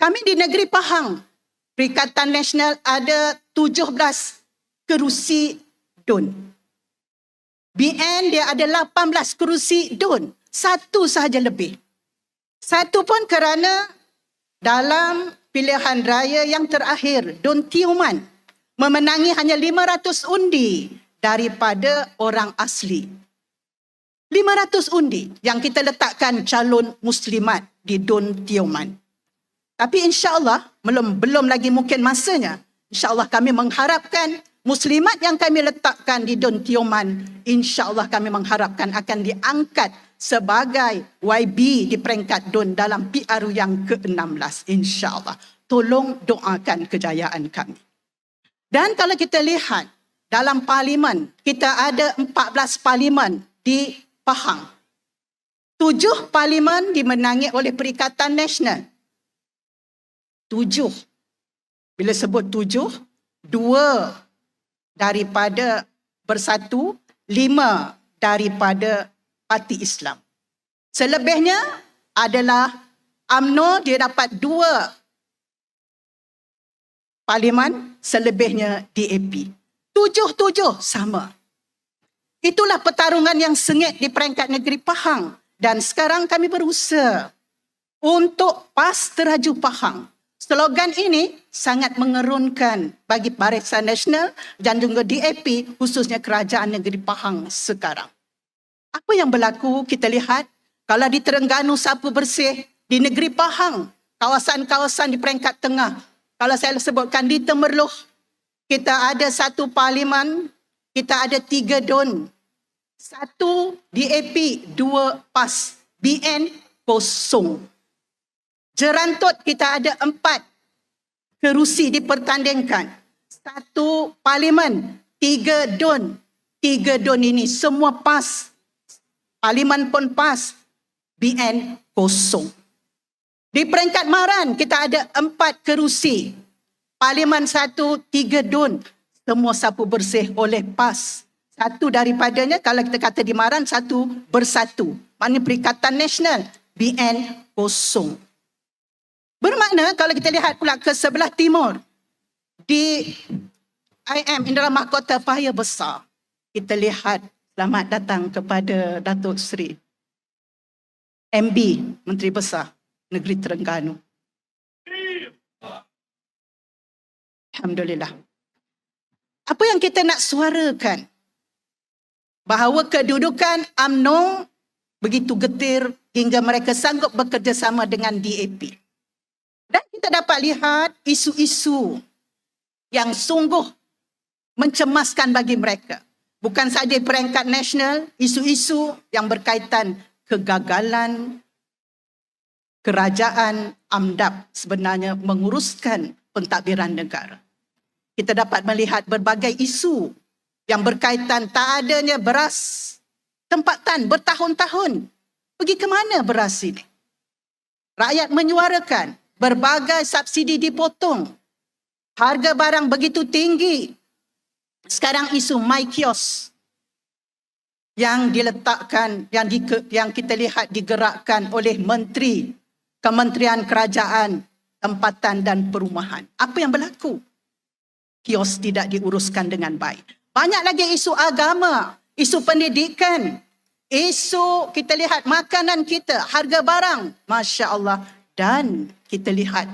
Kami di negeri Pahang, Perikatan Nasional ada 17 kerusi DUN. BN dia ada 18 kerusi DUN. Satu sahaja lebih. Satu pun kerana dalam pilihan raya yang terakhir, Don Tioman memenangi hanya 500 undi daripada orang asli. 500 undi yang kita letakkan calon muslimat di Don Tioman. Tapi insya-Allah belum belum lagi mungkin masanya. Insya-Allah kami mengharapkan muslimat yang kami letakkan di Don Tioman insya-Allah kami mengharapkan akan diangkat sebagai YB di peringkat Don dalam PRU yang ke-16 insya-Allah. Tolong doakan kejayaan kami. Dan kalau kita lihat dalam parlimen, kita ada 14 parlimen di Pahang. Tujuh parlimen dimenangi oleh Perikatan Nasional. Tujuh. Bila sebut tujuh, dua daripada bersatu, lima daripada parti Islam. Selebihnya adalah AMNO dia dapat dua parlimen, selebihnya DAP. Tujuh-tujuh sama. Itulah pertarungan yang sengit di peringkat negeri Pahang. Dan sekarang kami berusaha untuk PAS Teraju Pahang. Slogan ini sangat mengerunkan bagi Barisan Nasional dan juga DAP khususnya Kerajaan Negeri Pahang sekarang. Apa yang berlaku kita lihat kalau di Terengganu sapu bersih, di negeri Pahang, kawasan-kawasan di peringkat tengah. Kalau saya sebutkan di Temerloh, kita ada satu parlimen, kita ada tiga don. Satu DAP, dua PAS, BN kosong. Jerantut kita ada empat kerusi dipertandingkan. Satu parlimen, tiga don. Tiga don ini semua PAS. Parlimen pun PAS. BN kosong. Di peringkat Maran kita ada empat kerusi. Parlimen satu, tiga don. Semua sapu bersih oleh PAS. Satu daripadanya kalau kita kata di Maran, satu bersatu. Maknanya Perikatan Nasional, BN kosong. Bermakna kalau kita lihat pula ke sebelah timur di IM Indra Mahkota Pahaya Besar kita lihat selamat datang kepada Datuk Seri MB Menteri Besar Negeri Terengganu. Alhamdulillah. Apa yang kita nak suarakan? Bahawa kedudukan AMNO begitu getir hingga mereka sanggup bekerjasama dengan DAP. Kita dapat lihat isu-isu yang sungguh mencemaskan bagi mereka. Bukan sahaja peringkat nasional, isu-isu yang berkaitan kegagalan kerajaan AMDAP sebenarnya menguruskan pentadbiran negara. Kita dapat melihat berbagai isu yang berkaitan tak adanya beras tempatan bertahun-tahun. Pergi ke mana beras ini? Rakyat menyuarakan berbagai subsidi dipotong. Harga barang begitu tinggi. Sekarang isu My Kiosk yang diletakkan, yang, di, yang kita lihat digerakkan oleh Menteri Kementerian Kerajaan Tempatan dan Perumahan. Apa yang berlaku? Kios tidak diuruskan dengan baik. Banyak lagi isu agama, isu pendidikan, isu kita lihat makanan kita, harga barang. Masya Allah, dan kita lihat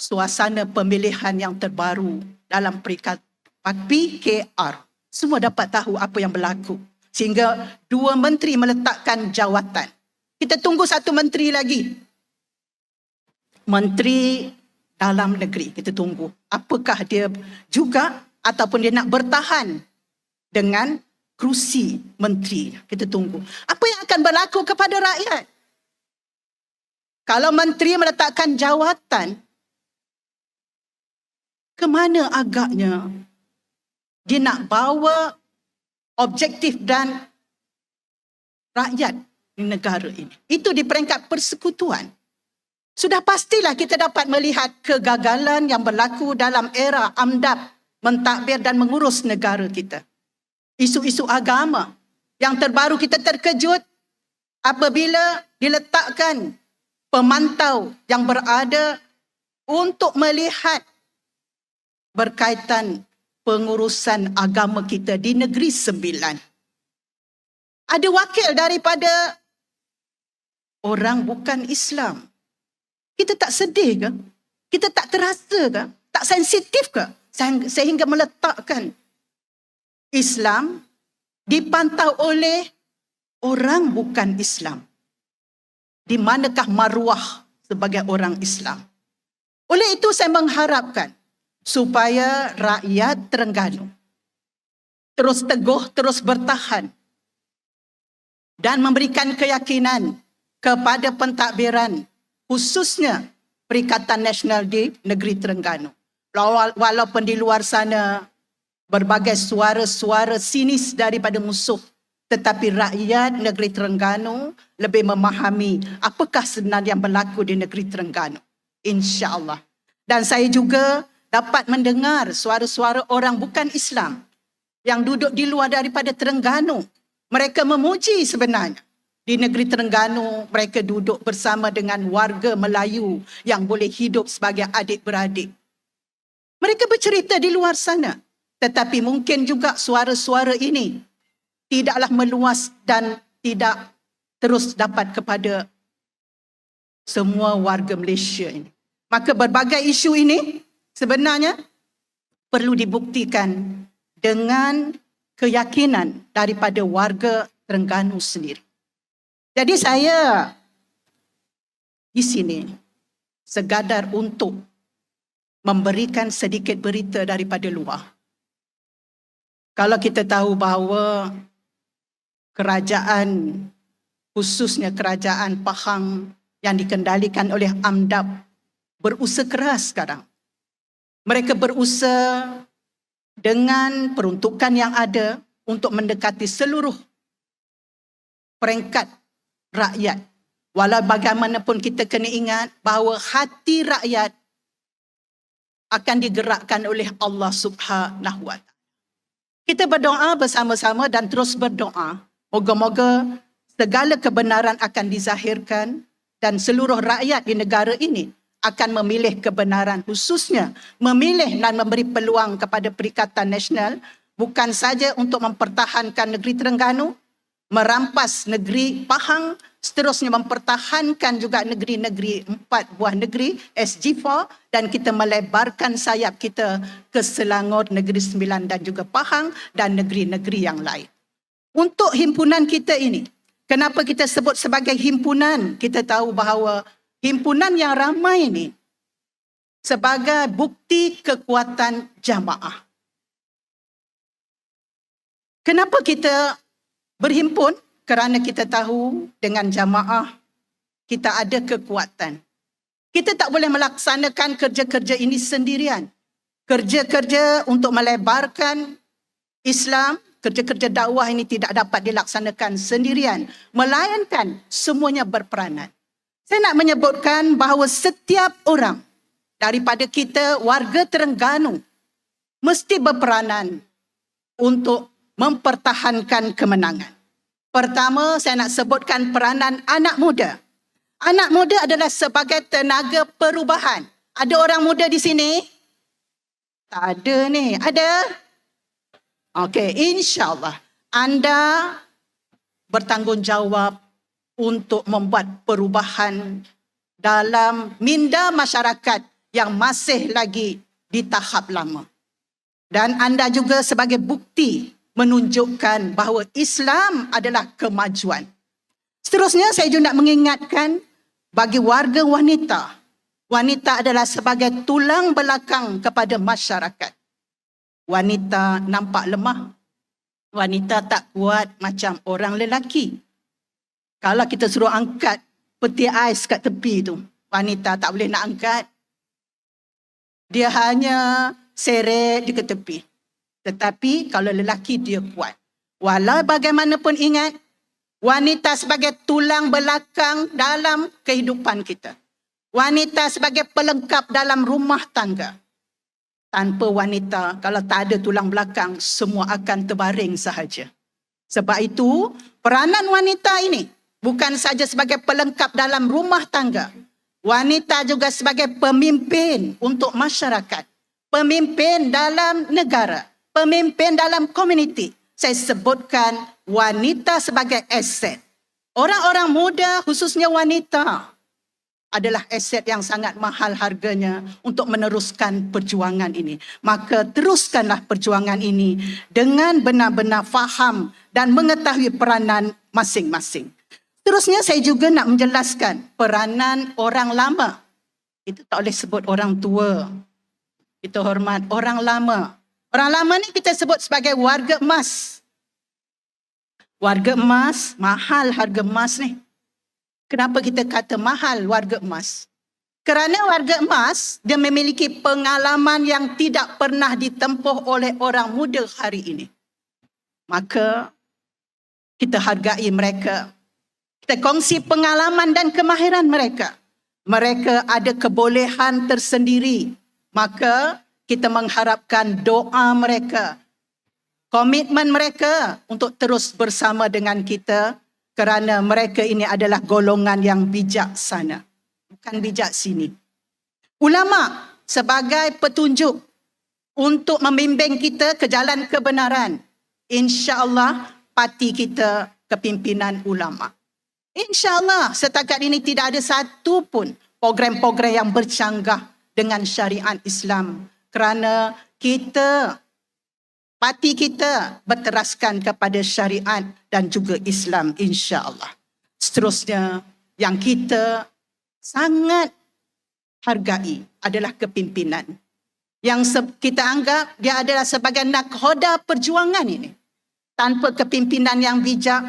suasana pemilihan yang terbaru dalam peringkat PKR. Semua dapat tahu apa yang berlaku. Sehingga dua menteri meletakkan jawatan. Kita tunggu satu menteri lagi. Menteri dalam negeri. Kita tunggu. Apakah dia juga ataupun dia nak bertahan dengan kerusi menteri. Kita tunggu. Apa yang akan berlaku kepada rakyat? Kalau menteri meletakkan jawatan, ke mana agaknya dia nak bawa objektif dan rakyat di negara ini. Itu di peringkat persekutuan. Sudah pastilah kita dapat melihat kegagalan yang berlaku dalam era AMDAP mentadbir dan mengurus negara kita. Isu-isu agama yang terbaru kita terkejut apabila diletakkan pemantau yang berada untuk melihat berkaitan pengurusan agama kita di negeri sembilan. Ada wakil daripada orang bukan Islam. Kita tak sedih ke? Kita tak terasa ke? Tak sensitif ke? Sehingga meletakkan Islam dipantau oleh orang bukan Islam. Di manakah maruah sebagai orang Islam? Oleh itu saya mengharapkan supaya rakyat Terengganu terus teguh, terus bertahan dan memberikan keyakinan kepada pentadbiran khususnya Perikatan Nasional di Negeri Terengganu. Walaupun di luar sana berbagai suara-suara sinis daripada musuh tetapi rakyat negeri Terengganu lebih memahami apakah sebenarnya yang berlaku di negeri Terengganu. InsyaAllah. Dan saya juga dapat mendengar suara-suara orang bukan Islam yang duduk di luar daripada Terengganu. Mereka memuji sebenarnya. Di negeri Terengganu, mereka duduk bersama dengan warga Melayu yang boleh hidup sebagai adik-beradik. Mereka bercerita di luar sana. Tetapi mungkin juga suara-suara ini tidaklah meluas dan tidak terus dapat kepada semua warga Malaysia ini. Maka berbagai isu ini sebenarnya perlu dibuktikan dengan keyakinan daripada warga Terengganu sendiri. Jadi saya di sini segadar untuk memberikan sedikit berita daripada luar. Kalau kita tahu bahawa kerajaan khususnya kerajaan Pahang yang dikendalikan oleh Amdab berusaha keras sekarang. Mereka berusaha dengan peruntukan yang ada untuk mendekati seluruh peringkat rakyat. Walau bagaimanapun kita kena ingat bahawa hati rakyat akan digerakkan oleh Allah Subhanahu Wa Taala. Kita berdoa bersama-sama dan terus berdoa Moga-moga segala kebenaran akan dizahirkan dan seluruh rakyat di negara ini akan memilih kebenaran khususnya memilih dan memberi peluang kepada Perikatan Nasional bukan saja untuk mempertahankan negeri Terengganu, merampas negeri Pahang, seterusnya mempertahankan juga negeri-negeri empat buah negeri SG4 dan kita melebarkan sayap kita ke Selangor, Negeri Sembilan dan juga Pahang dan negeri-negeri yang lain. Untuk himpunan kita ini, kenapa kita sebut sebagai himpunan? Kita tahu bahawa himpunan yang ramai ini sebagai bukti kekuatan jamaah. Kenapa kita berhimpun? Kerana kita tahu dengan jamaah kita ada kekuatan. Kita tak boleh melaksanakan kerja-kerja ini sendirian. Kerja-kerja untuk melebarkan Islam kerja-kerja dakwah ini tidak dapat dilaksanakan sendirian melainkan semuanya berperanan saya nak menyebutkan bahawa setiap orang daripada kita warga Terengganu mesti berperanan untuk mempertahankan kemenangan. Pertama saya nak sebutkan peranan anak muda. Anak muda adalah sebagai tenaga perubahan. Ada orang muda di sini? Tak ada ni. Ada Okey, insyaAllah anda bertanggungjawab untuk membuat perubahan dalam minda masyarakat yang masih lagi di tahap lama. Dan anda juga sebagai bukti menunjukkan bahawa Islam adalah kemajuan. Seterusnya saya juga nak mengingatkan bagi warga wanita. Wanita adalah sebagai tulang belakang kepada masyarakat wanita nampak lemah. Wanita tak kuat macam orang lelaki. Kalau kita suruh angkat peti ais kat tepi tu, wanita tak boleh nak angkat. Dia hanya seret di ke tepi. Tetapi kalau lelaki dia kuat. Walau bagaimanapun ingat, wanita sebagai tulang belakang dalam kehidupan kita. Wanita sebagai pelengkap dalam rumah tangga tanpa wanita kalau tak ada tulang belakang semua akan terbaring sahaja sebab itu peranan wanita ini bukan saja sebagai pelengkap dalam rumah tangga. Wanita juga sebagai pemimpin untuk masyarakat, pemimpin dalam negara, pemimpin dalam komuniti. Saya sebutkan wanita sebagai aset. Orang-orang muda khususnya wanita adalah aset yang sangat mahal harganya untuk meneruskan perjuangan ini. Maka teruskanlah perjuangan ini dengan benar-benar faham dan mengetahui peranan masing-masing. Terusnya saya juga nak menjelaskan peranan orang lama. Itu tak boleh sebut orang tua. Kita hormat orang lama. Orang lama ni kita sebut sebagai warga emas. Warga emas, mahal harga emas ni. Kenapa kita kata mahal warga emas? Kerana warga emas dia memiliki pengalaman yang tidak pernah ditempuh oleh orang muda hari ini. Maka kita hargai mereka. Kita kongsi pengalaman dan kemahiran mereka. Mereka ada kebolehan tersendiri. Maka kita mengharapkan doa mereka, komitmen mereka untuk terus bersama dengan kita kerana mereka ini adalah golongan yang bijaksana. Bukan bijak sini ulama sebagai petunjuk untuk membimbing kita ke jalan kebenaran insyaallah parti kita kepimpinan ulama. Insyaallah setakat ini tidak ada satu pun program-program yang bercanggah dengan syariat Islam. Kerana kita parti kita berteraskan kepada syariat dan juga Islam insya-Allah. Seterusnya yang kita sangat hargai adalah kepimpinan. Yang kita anggap dia adalah sebagai nakhoda perjuangan ini. Tanpa kepimpinan yang bijak,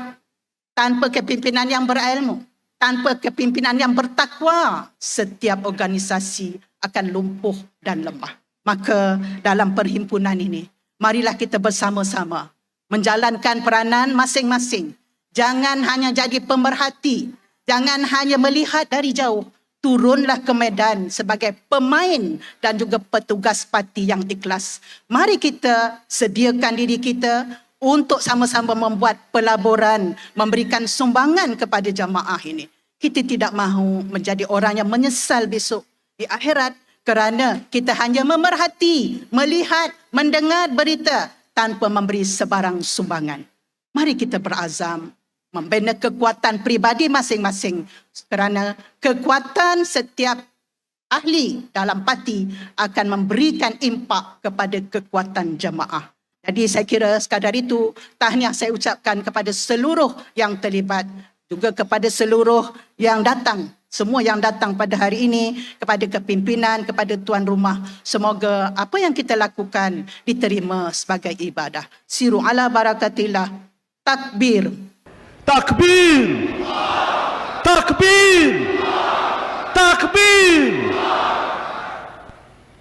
tanpa kepimpinan yang berilmu, tanpa kepimpinan yang bertakwa, setiap organisasi akan lumpuh dan lemah. Maka dalam perhimpunan ini, marilah kita bersama-sama menjalankan peranan masing-masing. Jangan hanya jadi pemerhati, jangan hanya melihat dari jauh, turunlah ke medan sebagai pemain dan juga petugas parti yang ikhlas. Mari kita sediakan diri kita untuk sama-sama membuat pelaburan, memberikan sumbangan kepada jamaah ini. Kita tidak mahu menjadi orang yang menyesal besok di akhirat kerana kita hanya memerhati, melihat, mendengar berita tanpa memberi sebarang sumbangan. Mari kita berazam membina kekuatan pribadi masing-masing kerana kekuatan setiap ahli dalam parti akan memberikan impak kepada kekuatan jemaah. Jadi saya kira sekadar itu tahniah saya ucapkan kepada seluruh yang terlibat juga kepada seluruh yang datang semua yang datang pada hari ini kepada kepimpinan kepada tuan rumah semoga apa yang kita lakukan diterima sebagai ibadah. Siru ala barakatillah. Takbir. Takbir. Takbir. Takbir, takbir.